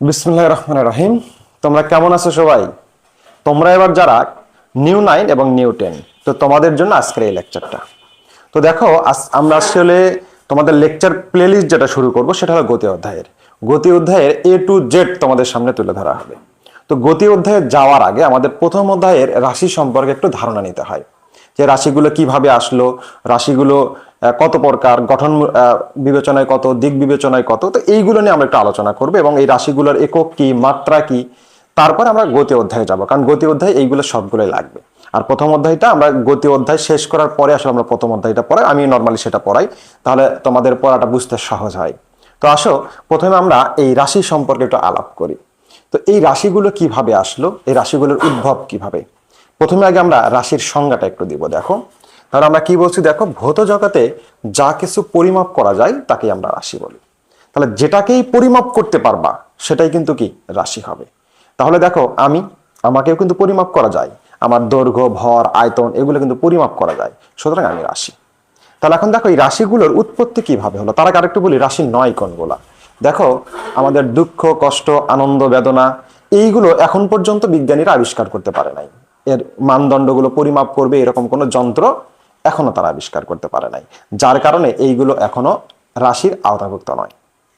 বিসমুল্লাহ রহমান রাহিম। তোমরা কেমন আছো সবাই? তোমরা এবার যারা নিউ নাইন এবং নিউ টেন, তো তোমাদের জন্য আজকের এই লেকচারটা। তো দেখো আমরা আসলে তোমাদের লেকচার প্লেলিস্ট যেটা শুরু করব, সেটা হলো গতি অধ্যায়ের। গতি অধ্যায়ের এ টু জেড তোমাদের সামনে তুলে ধরা হবে। তো গতি অধ্যায়ে যাওয়ার আগে আমাদের প্রথম অধ্যায়ের রাশি সম্পর্কে একটু ধারণা নিতে হয়। যে রাশিগুলো কীভাবে আসলো, রাশিগুলো কত প্রকার, গঠন বিবেচনায় কত, দিক বিবেচনায় কত, তো এইগুলো নিয়ে আমরা একটু আলোচনা করব এবং এই রাশিগুলোর একক কি, মাত্রা কি, তারপর আমরা গতি অধ্যায়ে যাব। কারণ গতি অধ্যায় এইগুলো সবগুলোই লাগবে। আর প্রথম অধ্যায়টা আমরা গতি অধ্যায় শেষ করার পরে আসলে আমরা প্রথম অধ্যায়টা পড়াই আমি নর্মালি সেটা পড়াই, তাহলে তোমাদের পড়াটা বুঝতে সহজ হয়। তো আসো, প্রথমে আমরা এই রাশি সম্পর্কে একটু আলাপ করি। তো এই রাশিগুলো কীভাবে আসলো, এই রাশিগুলোর উদ্ভব কীভাবে? প্রথমে আগে আমরা রাশির সংজ্ঞাটা একটু দিব, দেখো। তাহলে আমরা কি বলছি, দেখো, ভৌত জগতে যা কিছু পরিমাপ করা যায় তাকে আমরা রাশি বলি। তাহলে যেটাকেই পরিমাপ করতে পারবা, সেটাই কিন্তু কি? রাশি হবে। তাহলে দেখো, আমি, আমাকেও কিন্তু পরিমাপ করা যায়। আমার দৈর্ঘ্য, ভর, আয়তন, এগুলো কিন্তু পরিমাপ করা যায়। সুতরাং আমি রাশি। তাহলে এখন দেখো, এই রাশিগুলোর উৎপত্তি কীভাবে হলো? তার আরেকটু বলি রাশি নয় কোনগুলা দেখো, আমাদের দুঃখ, কষ্ট, আনন্দ, বেদনা, এইগুলো এখন পর্যন্ত বিজ্ঞানীরা আবিষ্কার করতে পারে নাই। এর মানদণ্ডগুলো পরিমাপ করবে এরকম কোনো যন্ত্র এখনও তারা আবিষ্কার করতে পারে নাই। যার কারণে এইগুলো এখনও রাশির আওতাভুক্ত নয়।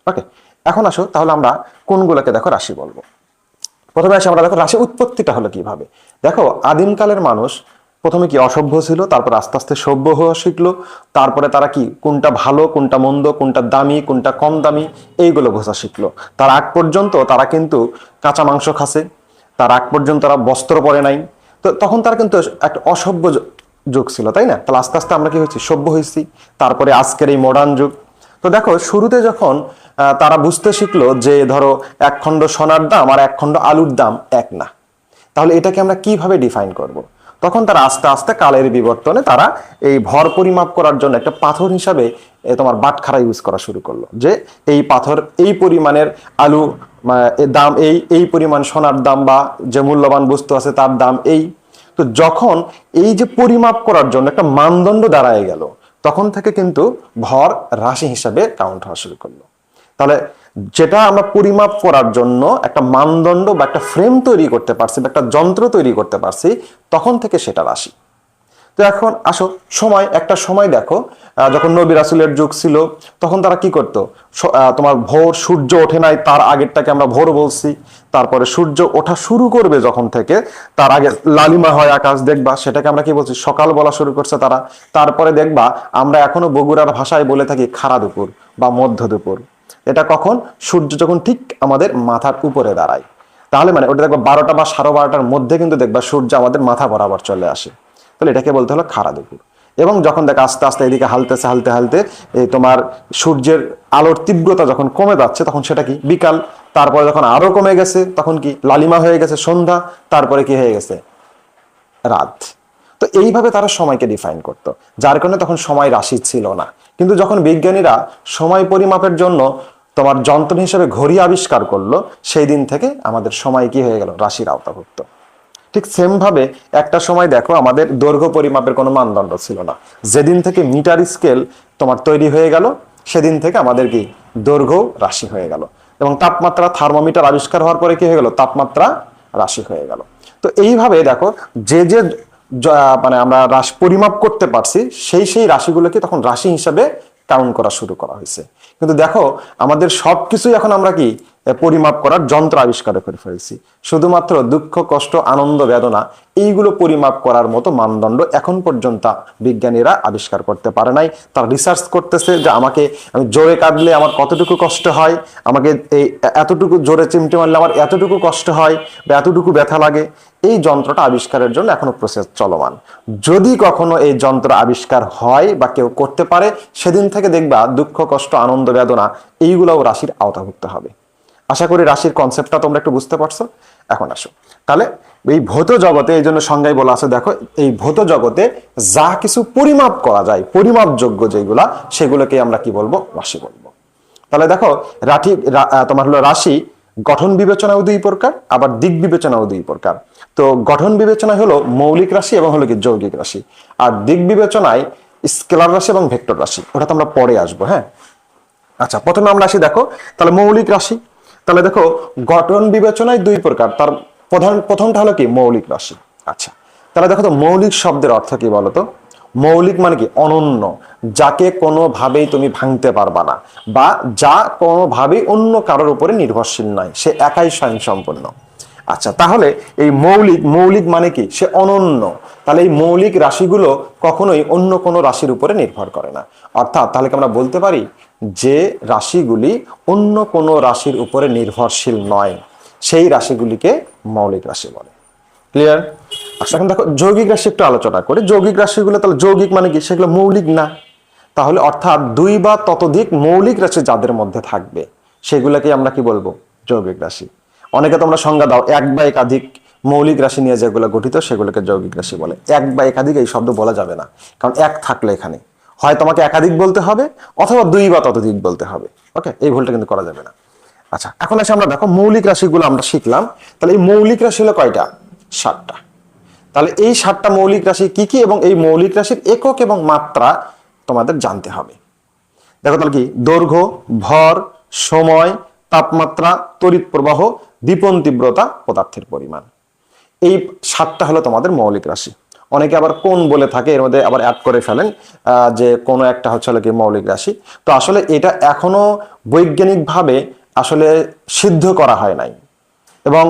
ওকে এখন আসো, তাহলে আমরা কোনগুলোকে দেখো রাশি বলব। প্রথমে আসে আমরা দেখো রাশি উৎপত্তিটা হলো কীভাবে। দেখো, আদিমকালের মানুষ প্রথমে কি অসভ্য ছিল, তারপর আস্তে আস্তে সভ্য হওয়া শিখলো, তারপরে তারা কি কোনটা ভালো, কোনটা মন্দ, কোনটা দামি, কোনটা কম দামি, এইগুলো বোঝা শিখলো। তার আগ পর্যন্ত তারা কিন্তু কাঁচা মাংস খাসে তার আগ পর্যন্ত তারা বস্ত্র পরে নাই তো তখন তার কিন্তু একটা অসভ্য যুগ ছিল, তাই না? তাহলে আস্তে আস্তে আমরা কি হয়েছি? সভ্য হয়েছি। তারপরে আজকের এই মডার্ন যুগ। তো দেখো, শুরুতে যখন তারা বুঝতে শিখলো যে, ধরো এক খণ্ড সোনার দাম আর এক খণ্ড আলুর দাম এক না। তাহলে এটাকে আমরা কীভাবে ডিফাইন করব। তখন তারা আস্তে আস্তে কালের বিবর্তনে তারা এই ভর পরিমাপ করার জন্য একটা পাথর হিসাবে তোমার বাটখারা ইউজ করা শুরু করল। যে এই পাথর, এই পরিমাণের আলু দাম এই এই পরিমাণ সোনার দাম বা যে মূল্যবান বস্তু আছে তার দাম এই। তো যখন এই যে পরিমাপ করার জন্য একটা মানদণ্ড দাঁড়ায় গেল, তখন থেকে কিন্তু ভর রাশি হিসাবে কাউন্ট হওয়া শুরু করল। তাহলে যেটা আমরা পরিমাপ করার জন্য একটা মানদণ্ড বা একটা ফ্রেম তৈরি করতে পারছি বা একটা যন্ত্র তৈরি করতে পারছি, তখন থেকে সেটা রাশি। তো এখন আসো, সময়, একটা সময় দেখো। যখন নবী রাসুলের যুগ ছিল, তখন তারা কি করতো? তোমার ভোর সূর্য ওঠে নাই, তার আগেরটাকে আমরা ভোর বলছি। তারপরে সূর্য ওঠা শুরু করবে যখন থেকে, তার আগে লালিমা হয় আকাশ দেখবা, সেটাকে আমরা কি বলছি? সকাল বলা শুরু করছে তারা। তারপরে দেখবা, আমরা এখনও বগুড়ার ভাষায় বলে থাকি খাড়া দুপুর বা মধ্য দুপুর। এটা কখন? সূর্য যখন ঠিক আমাদের মাথার উপরে দাঁড়ায়। তাহলে মানে ওটা দেখবা বারোটা বা সাড়ে বারোটার মধ্যে কিন্তু দেখবা সূর্য আমাদের মাথা বরাবর চলে আসে। তাহলে এটাকে বলতে হলো খাড়া দুপুর। এবং যখন দেখ আস্তে আস্তে এদিকে হালতেছে, হালতে হালতে তোমার সূর্যের আলোর তীব্রতা যখন কমে যাচ্ছে, তখন সেটা কি? বিকাল। তারপরে যখন আরও কমে গেছে, তখন কি? লালিমা হয়ে গেছে সন্ধ্যা, তারপরে কি হয়ে গেছে? রাত। তো এইভাবে তারা সময়কে ডিফাইন করত। যার কারণে তখন সময় রাশি ছিল না। কিন্তু যখন বিজ্ঞানীরা সময় পরিমাপের জন্য তোমার যন্ত্র হিসেবে ঘড়ি আবিষ্কার করল, সেই দিন থেকে আমাদের সময় কি হয়ে গেল? রাশির আওতাভুক্ত। ঠিক সেম ভাবে একটা সময় দেখো আমাদের দৈর্ঘ্য পরিমাপের কোনো মানদণ্ড ছিল না। যেদিন থেকে মিটার স্কেল তোমার তৈরি হয়ে গেল, সেদিন থেকে আমাদের কি? দৈর্ঘ্য রাশি হয়ে গেল। এবং তাপমাত্রা থার্মোমিটার আবিষ্কার হওয়ার পরে কি হয়ে গেল? তাপমাত্রা রাশি হয়ে গেল। তো এইভাবে দেখো যে যে মানে আমরা রাশি পরিমাপ করতে পারছি, সেই সেই রাশিগুলোকে তখন রাশি হিসাবে কাউন্ট করা শুরু করা হয়েছে। কিন্তু দেখো আমাদের সবকিছুই এখন আমরা কি? পরিমাপ করার যন্ত্র আবিষ্কার করে ফেলছি। শুধুমাত্র দুঃখ, কষ্ট, আনন্দ, বেদনা, এইগুলো পরিমাপ করার মতো মানদণ্ড এখন পর্যন্ত বিজ্ঞানীরা আবিষ্কার করতে পারে নাই। তারা রিসার্চ করতেছে যে আমাকে আমি জোরে কাঁদলে আমার কতটুকু কষ্ট হয়, আমাকে এই এতটুকু জোরে চিমটে মারলে আমার এতটুকু কষ্ট হয় বা এতটুকু ব্যথা লাগে, এই যন্ত্রটা আবিষ্কারের জন্য এখনও প্রসেস চলমান। যদি কখনো এই যন্ত্র আবিষ্কার হয় বা কেউ করতে পারে, সেদিন থেকে দেখবা দুঃখ, কষ্ট, আনন্দ, বেদনা, এইগুলোও রাশির আওতাভুক্ত হবে। আশা করি রাশির কনসেপ্টটা তোমরা একটু বুঝতে পারছ। এখন আসো। তাহলে এই ভৌত জগতে এই জন্য সংজ্ঞায় বলা আছে, দেখো, এই ভৌত জগতে যা কিছু পরিমাপ করা যায়, পরিমাপযোগ্য যেগুলা, সেগুলোকে আমরা কি বলব? রাশি বলব। তাহলে দেখো, রাঠি তোমার হলো রাশি, গঠন বিবেচনাও দুই প্রকার, আবার দিক বিবেচনাও দুই প্রকার। তো গঠন বিবেচনা হলো মৌলিক রাশি এবং হলো কি যৌগিক রাশি। আর দিক বিবেচনায় স্কেলার রাশি এবং ভেক্টর রাশি। ওটা তো আমরা পরে আসব হ্যাঁ? আচ্ছা প্রথমে আমরা আসি, দেখো, তাহলে মৌলিক রাশি তাহলে দেখো, গঠন বিবেচনায় দুই প্রকার। তার প্রধান, প্রথমটা হলো কি? মৌলিক রাশি। আচ্ছা তাহলে দেখো তো, মৌলিক শব্দের অর্থ কি বলতো মৌলিক মানে কি? অনন্য, যাকে কোনোভাবেই তুমি ভাঙতে পারবা না, বা যা কোনোভাবেই অন্য কারোর উপরে নির্ভরশীল নয়। সে একাই স্বয়ং সম্পূর্ণ আচ্ছা তাহলে এই মৌলিক মৌলিক মানে কি? সে অনন্য। তাহলে এই মৌলিক রাশিগুলো কখনোই অন্য কোনো রাশির উপরে নির্ভর করে না। অর্থাৎ তাহলে কি আমরা বলতে পারি? যে রাশিগুলি অন্য কোনো রাশির উপরে নির্ভরশীল নয়, সেই রাশিগুলিকে মৌলিক রাশি বলে। ক্লিয়ার আচ্ছা এখন দেখো, যৌগিক রাশি একটু আলোচনা করি। যৌগিক রাশিগুলো তাহলে যৌগিক মানে কি? সেগুলো মৌলিক না। তাহলে অর্থাৎ দুই বা ততোধিক মৌলিক রাশি যাদের মধ্যে থাকবে, সেগুলোকে আমরা কি বলব? যৌগিক রাশি। অনেকে তোমরা সংজ্ঞা দাও, এক বা একাধিক মৌলিক রাশি নিয়ে যেগুলো গঠিত, সেগুলোকে যৌগিক রাশি বলে। এক বা একাধিক এই শব্দ বলা যাবে না, কারণ এক থাকলে এখানে। হয় তোমাকে একাধিক বলতে হবে অথবা দুই বা ততোধিক বলতে হবে। ওকে এই ভুলটা কিন্তু করা যাবে না। আচ্ছা এখন এসে আমরা দেখো মৌলিক রাশিগুলো আমরা শিখলাম। তাহলে এই মৌলিক রাশি হলো কয়টা? সাতটা। তাহলে এই সাতটা মৌলিক রাশি কি কি এবং এই মৌলিক রাশির একক এবং মাত্রা তোমাদের জানতে হবে। দেখো তাহলে কি? দৈর্ঘ্য, ভর, সময়, তাপমাত্রা, তড়িৎ প্রবাহ দীপন তীব্রতা, পদার্থের পরিমাণ। এই সাতটা হলো তোমাদের মৌলিক রাশি। অনেকে আবার কোন বলে থাকে, এর মধ্যে আবার অ্যাড করে ফেলেন যে কোনো একটা হচ্ছে হলো কি মৌলিক রাশি। তো আসলে এটা এখনও বৈজ্ঞানিকভাবে আসলে সিদ্ধ করা হয় নাই। এবং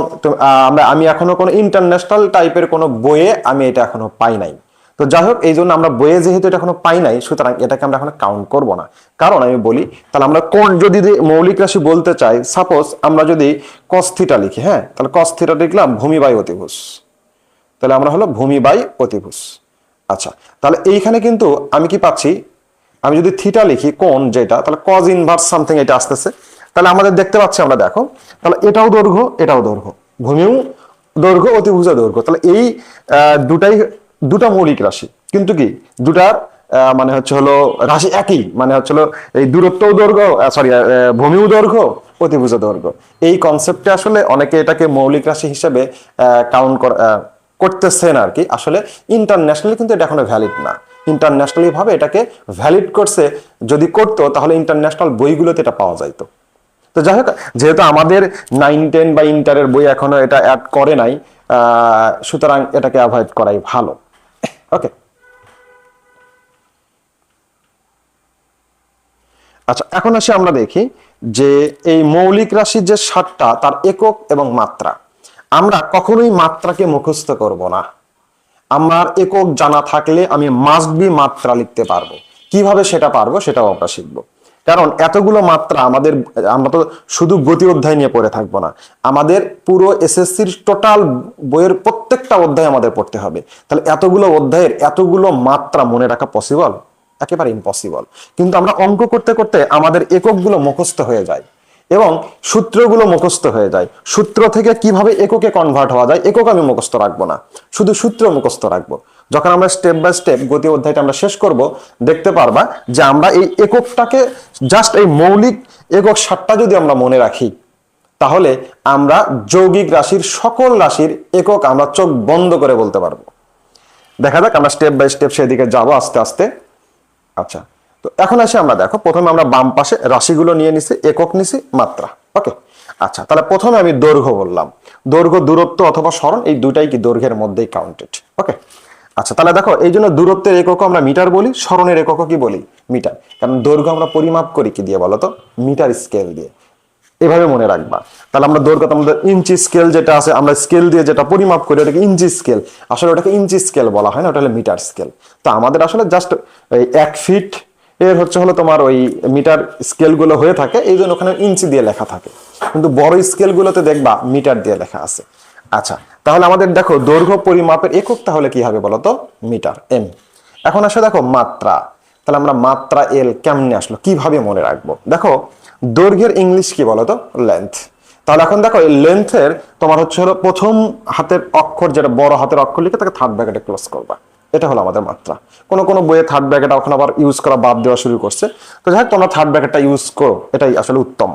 আমরা, আমি এখনও কোনো ইন্টারন্যাশনাল টাইপের কোনো বইয়ে আমি এটা এখনও পাই নাই। তো যাই হোক, এই জন্য আমরা বইয়ে যেহেতু এটা এখনও পাই নাই, সুতরাং এটাকে আমরা এখন কাউন্ট করব না। কারণ আমি বলি, তাহলে আমরা কোন, যদি মৌলিক রাশি বলতে চাই সাপোজ আমরা যদি কস্থিটা লিখি হ্যাঁ? তাহলে কস্থিটা লিখলাম, ভূমি বায়ু অতিভুজ। তাহলে আমরা হলো ভূমি বাই অতিভুজ আচ্ছা তাহলে এইখানে কিন্তু আমি কি পাচ্ছি? আমি যদি থিটা লিখি, কোন যেটা, তাহলে কজ ইনভার্স সামথিং এটা আসতেছে। তাহলে আমাদের দেখতে পাচ্ছি আমরা, দেখো, তাহলে এটাও দৈর্ঘ্য এটাও দৈর্ঘ্য। ভূমিও দৈর্ঘ্য অতিভুজ দৈর্ঘ্য। তাহলে এই দুটাই, দুটা মৌলিক রাশি। কিন্তু কি, দুটার মানে হচ্ছে হলো রাশি একই মানে হচ্ছে হলো এই দূরত্বও দৈর্ঘ্য সরি ভূমিও দৈর্ঘ্য অতিভুজ দৈর্ঘ্য। এই কনসেপ্টে আসলে অনেকে এটাকে মৌলিক রাশি হিসেবে কাউন্ট করতেছেন আর কি। আসলে ইন্টারন্যাশনালি কিন্তু এটা এখনও ভ্যালিড না। ইন্টারন্যাশনালি ভাবে এটাকে ভ্যালিড করছে, যদি করতো তাহলে ইন্টারন্যাশনাল বইগুলোতে এটা পাওয়া যাইতো। তো যাই হোক, যেহেতু আমাদের নাইন টেন বা ইন্টারের বই এখনও এটা অ্যাড করে নাই সুতরাং এটাকে অ্যাভয়েড করাই ভালো। ওকে আচ্ছা এখন আসি আমরা দেখি যে এই মৌলিক রাশির যে সাতটা, তার একক এবং মাত্রা। আমরা কখনোই মাত্রাকে মুখস্থ করব না। আমার একক জানা থাকলে আমি মাস্ট বি মাত্রা লিখতে পারব। কীভাবে সেটা পারব সেটাও আমরা শিখব। কারণ এতগুলো মাত্রা আমাদের, আমরা তো শুধু গতি অধ্যায় নিয়ে পড়ে থাকব না। আমাদের পুরো এসএসসির টোটাল বইয়ের প্রত্যেকটা অধ্যায় আমাদের পড়তে হবে। তাহলে এতগুলো অধ্যায়ের এতগুলো মাত্রা মনে রাখা পসিবল একেবারে ইম্পসিবল কিন্তু আমরা অঙ্ক করতে করতে আমাদের এককগুলো মুখস্থ হয়ে যায়। এবং সূত্রগুলো মুখস্থ হয়ে যায়। সূত্র থেকে কীভাবে এককে কনভার্ট হওয়া যায়, একক আমি মুখস্থ রাখব না। শুধু সূত্র মুখস্থ রাখব। যখন আমরা স্টেপ বাই স্টেপ গতি অধ্যায়টা আমরা শেষ করব, দেখতে পারবা যে আমরা এই এককটাকে জাস্ট এই মৌলিক একক সাতটা যদি আমরা মনে রাখি, তাহলে আমরা যৌগিক রাশির সকল রাশির একক আমরা চোখ বন্ধ করে বলতে পারব। দেখা যাক আমরা স্টেপ বাই স্টেপ সেদিকে যাব আস্তে আস্তে। আচ্ছা তো এখন এসে আমরা, দেখো, প্রথমে আমরা বাম পাশে রাশিগুলো নিয়ে নিছি, একক নিছি, মাত্রা, ওকে? আচ্ছা তাহলে প্রথমে আমি দৈর্ঘ্য বললাম। দৈর্ঘ্য, দূরত্ব অথবা স্মরণ, এই দুটাই কি দৈর্ঘ্যের মধ্যেই কাউন্টেড ওকে? আচ্ছা তাহলে দেখো, এই জন্য দূরত্বের এককও আমরা মিটার বলি, স্মরণের এককও কি বলি? মিটার। কারণ দৈর্ঘ্য আমরা পরিমাপ করি কি দিয়ে বলো তো মিটার স্কেল দিয়ে। এভাবে মনে রাখবা। তাহলে আমরা দৈর্ঘ্য আমাদের ইঞ্চি স্কেল যেটা আছে, আমরা স্কেল দিয়ে যেটা পরিমাপ করি, ওটাকে ইঞ্চি স্কেল। আসলে ওটাকে ইঞ্চি স্কেল বলা হয় না, ওটা হলো মিটার স্কেল। তো আমাদের আসলে জাস্ট এক ফিট এর হচ্ছে হলো তোমার ওই মিটার স্কেলগুলো হয়ে থাকে, এই জন্য ওখানে ইঞ্চি দিয়ে লেখা থাকে। কিন্তু বড় স্কেল গুলোতে দেখবা মিটার দিয়ে লেখা আছে। আচ্ছা তাহলে আমাদের দেখো দৈর্ঘ্য পরিমাপের একক তাহলে কি হবে বলতো মিটার এম এখন আসলে দেখো মাত্রা। তাহলে আমরা মাত্রা এল কেমনে আসলো? কীভাবে মনে রাখব? দেখো, দৈর্ঘ্যের ইংলিশ কি বলতো লেন্থ তাহলে এখন দেখো, এই লেন্থের তোমার হচ্ছে হলো প্রথম হাতের অক্ষর, যেটা বড় হাতের অক্ষর লিখে তাকে থার্ড ব্র্যাকেটে ক্লোজ করবা। এটা হলো আমাদের মাত্রা। কোনো কোনো বইয়ে থার্ড ব্র্যাকেট এখন আবার ইউজ করা বাদ দেওয়া শুরু করছে। তো যাই হোক, তোমরা থার্ড ব্র্যাকেটটা ইউজ করো, এটাই আসলে উত্তম।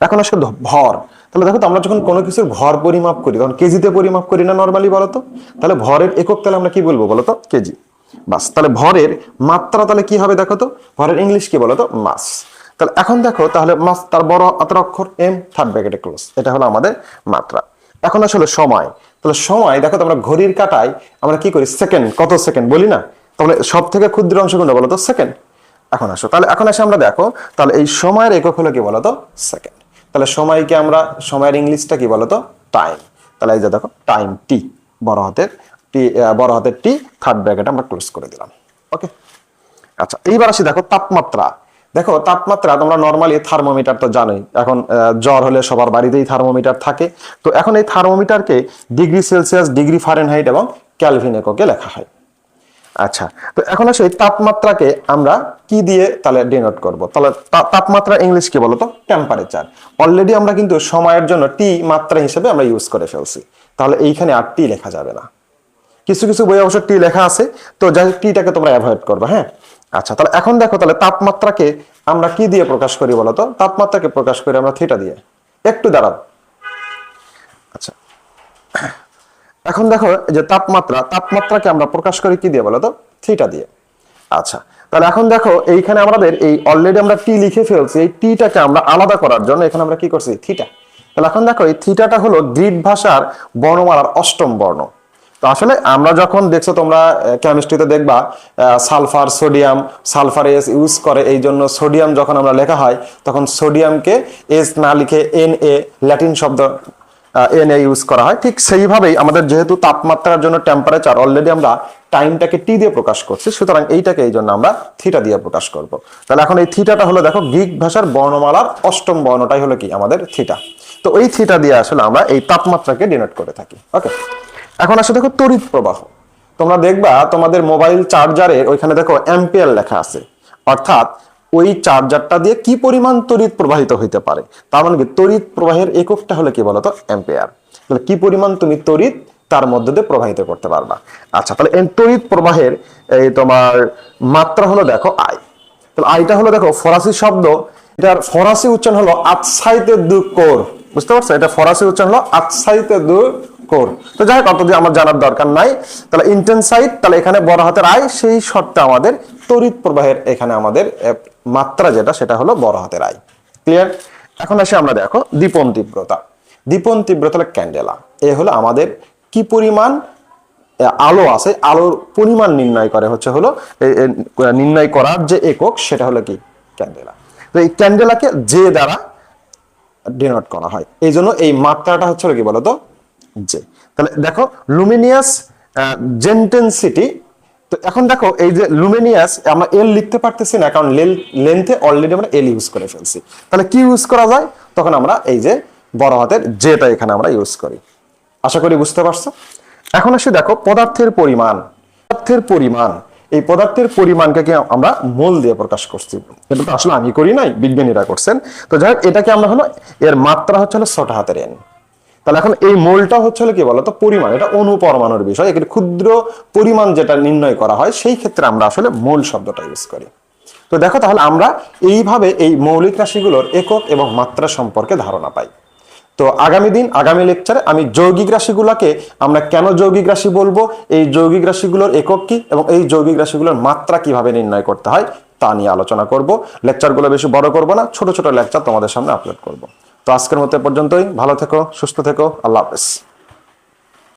এখন আসলে ভর। তাহলে দেখো আমরা যখন কোনো কিছুর ভর পরিমাপ করি, তখন কেজিতে পরিমাপ করি না নর্মালি বলতো? তাহলে ভরের একক তাহলে আমরা কি বলব বলতো? কেজি। বাস। তাহলে ভরের মাত্রা তাহলে কি হবে দেখো তো? ভরের ইংলিশ কি বলতো? মাস তাহলে এখন দেখো, তাহলে মাস তার বড় অক্ষর এম থার্ড ব্র্যাকেটে ক্লোজ এটা হলো আমাদের মাত্রা। এখন আসলে সময়। তাহলে সময়, দেখো তোমরা ঘড়ির কাটায় আমরা কি করি? সেকেন্ড কত সেকেন্ড বলি না? তাহলে সব থেকে ক্ষুদ্র অংশ কোনটা বলো তো সেকেন্ড এখন আসো, তাহলে এখন আসে আমরা দেখো, তাহলে এই সময়ের একক হলো কি বলতো? সেকেন্ড তাহলে সময়কে আমরা, সময়ের ইংলিশটা কি বলতো? টাইম তাহলে এই যে দেখো টাইম টি বড় হাতের টি বড় হাতের টি থার্ড ব্র্যাকেট আমরা ক্লোজ করে দিলাম। ওকে আচ্ছা এইবার আসি দেখো তাপমাত্রা। দেখো, তাপমাত্রা, তোমরা নর্মালি থার্মোমিটার তো জানোই। এখন জ্বর হলে সবার বাড়িতেই থার্মোমিটার থাকে। তো এখন এই থার্মোমিটারকে ডিগ্রি সেলসিয়াস, ডিগ্রি ফারেনহাইট এবং ক্যালভিন এককে লেখা হয়। আচ্ছা তো এখন আসে এই তাপমাত্রাকে আমরা কি দিয়ে তাহলে ডিনোট করব? তাহলে তাপমাত্রা ইংলিশ কি বলতো? টেম্পারেচার অলরেডি আমরা কিন্তু সময়ের জন্য টি মাত্রা হিসেবে আমরা ইউজ করে ফেলছি। তাহলে এইখানে আর টি লেখা যাবে না। কিছু কিছু বই অবশ্য টি লেখা আছে। তো যাই টিটাকে তোমরা অ্যাভয়েড করবে হ্যাঁ? আচ্ছা তাহলে এখন দেখো, তাহলে তাপমাত্রাকে আমরা কি দিয়ে প্রকাশ করি বলতো তাপমাত্রাকে প্রকাশ করি আমরা থিটা দিয়ে। একটু দাঁড়াও। আচ্ছা। এখন দেখো যে তাপমাত্রা, তাপমাত্রাকে আমরা প্রকাশ করি কি দিয়ে বলতো থিটা দিয়ে। আচ্ছা তাহলে এখন দেখো, এইখানে আমাদের এই অলরেডি আমরা টি লিখে ফেলছি, এই টিটাকে আমরা আলাদা করার জন্য এখানে আমরা কি করছি? থিটা তাহলে এখন দেখো, এই থিটাটা হলো গ্রিক ভাষার বর্ণমালার অষ্টম বর্ণ। তো আসলে আমরা যখন দেখছ তোমরা কেমিস্ট্রিতে দেখবা sulphur sodium sulphur S use করে, এই জন্য সোডিয়াম যখন আমরা লেখা হয়, তখন সোডিয়ামকে এস না লিখে এন এ ল্যাটিন শব্দ এন এ ইউজ করা হয়। ঠিক সেইভাবেই আমাদের যেহেতু তাপমাত্রার জন্য টেম্পারেচার অলরেডি আমরা টাইমটাকে টি দিয়ে প্রকাশ করছি, সুতরাং এইটাকে এই জন্য আমরা থিটা দিয়ে প্রকাশ করব। তাহলে এখন এই থিটাটা হলো, দেখো, গ্রিক ভাষার বর্ণমালার অষ্টম বর্ণটাই হলো কি? আমাদের থিটা তো এই থিটা দিয়ে আসলে আমরা এই তাপমাত্রাকে ডিনোট করে থাকি। ওকে এখন আসলে দেখো তড়িৎ প্রবাহ। তোমরা দেখবা তোমাদের মোবাইল চার্জারের ওইখানে দেখো অ্যাম্পিয়ার লেখা আছে। অর্থাৎ ওই চার্জারটা দিয়ে কি পরিমাণ তড়িৎ প্রবাহিত হইতে পারে? তার মানে কি? তড়িৎ প্রবাহের এককটা হলে কি বলতো? অ্যাম্পিয়ার তাহলে কি পরিমাণ তুমি তড়িৎ তার মধ্যে দিয়ে প্রবাহিত করতে পারবা? আচ্ছা তাহলে তড়িৎ প্রবাহের এই তোমার মাত্রা হলো দেখো আই তাহলে আইটা হলো দেখো ফরাসি শব্দ। এটার ফরাসি উচ্চারণ হলো আতসাইতে দু কোর। বুঝতে পারছ? এটা ফরাসি উচ্চারণ হলো আতসাইতে দু কোর। তো যাই হোক অত আমার জানার দরকার নাই। তাহলে ইন্টেনসাইট তাহলে এখানে বড় হাতের আই সেই শর্তে আমাদের তড়িৎ প্রবাহের এখানে আমাদের মাত্রা যেটা, সেটা হলো বড় হাতের আই ক্লিয়ার এখন আসি আমরা দেখো দীপন তীব্রতা। দীপন তীব্রতা ক্যান্ডেলা এ হলো আমাদের কি পরিমাণ আলো আছে, আলোর পরিমাণ নির্ণয় করে, হচ্ছে হলো নির্ণয় করার যে একক, সেটা হলো কি? ক্যান্ডেলা তো এই ক্যান্ডেলাকে যে দ্বারা ডিনোট করা হয়। এই জন্য এই মাত্রাটা হচ্ছে কি বলতো? যে তাহলে দেখো লুমিনিয়াস জেন্টেন্সিটি তো এখন দেখো, এই যে লুমিনিয়াস আমরা এল লিখতে পারতেছি না, কারণ লেন্থে অলরেডি আমরা এল ইউজ করে ফেলছি। তাহলে কি ইউজ করা যায়? তখন আমরা এই যে বড় হাতের জেটা এখানে আমরা ইউজ করি। আশা করি বুঝতে পারছ? এখন আসি দেখো, পদার্থের পরিমাণ। পদার্থের পরিমাণ। এই পদার্থের পরিমাণকে কি আমরা মোল দিয়ে প্রকাশ করছি? এটা তো আসলে আমি করি নাই, বিজ্ঞানীরা করছেন। তো যাই হোক, এটাকে আমরা হলো, এর মাত্রা হচ্ছে হলো ছোট হাতের এন তাহলে এখন এই মোলটা হচ্ছে কি বলতো? পরিমাণ। এটা অনুপরমাণুর বিষয়। এখানে ক্ষুদ্র পরিমাণ যেটা নির্ণয় করা হয়, সেই ক্ষেত্রে আমরা আসলে মোল শব্দটা ইউজ করি। তো দেখো তাহলে আমরা এইভাবে এই মৌলিক রাশিগুলোর একক এবং মাত্রা সম্পর্কে ধারণা পাই। তো আগামী দিন, আগামী লেকচারে আমি যৌগিক রাশিগুলোকে আমরা কেন যৌগিক রাশি বলব? এই যৌগিক রাশিগুলোর একক কি এবং এই যৌগিক রাশিগুলোর মাত্রা কীভাবে নির্ণয় করতে হয় তা নিয়ে আলোচনা করব। লেকচারগুলো বেশি বড় করব না, ছোট ছোট লেকচার তোমাদের সামনে আপলোড করব। তো আজকের মতো পর্যন্তই। ভালো থেকো সুস্থ থেকো। আল্লাহ হাফেজ।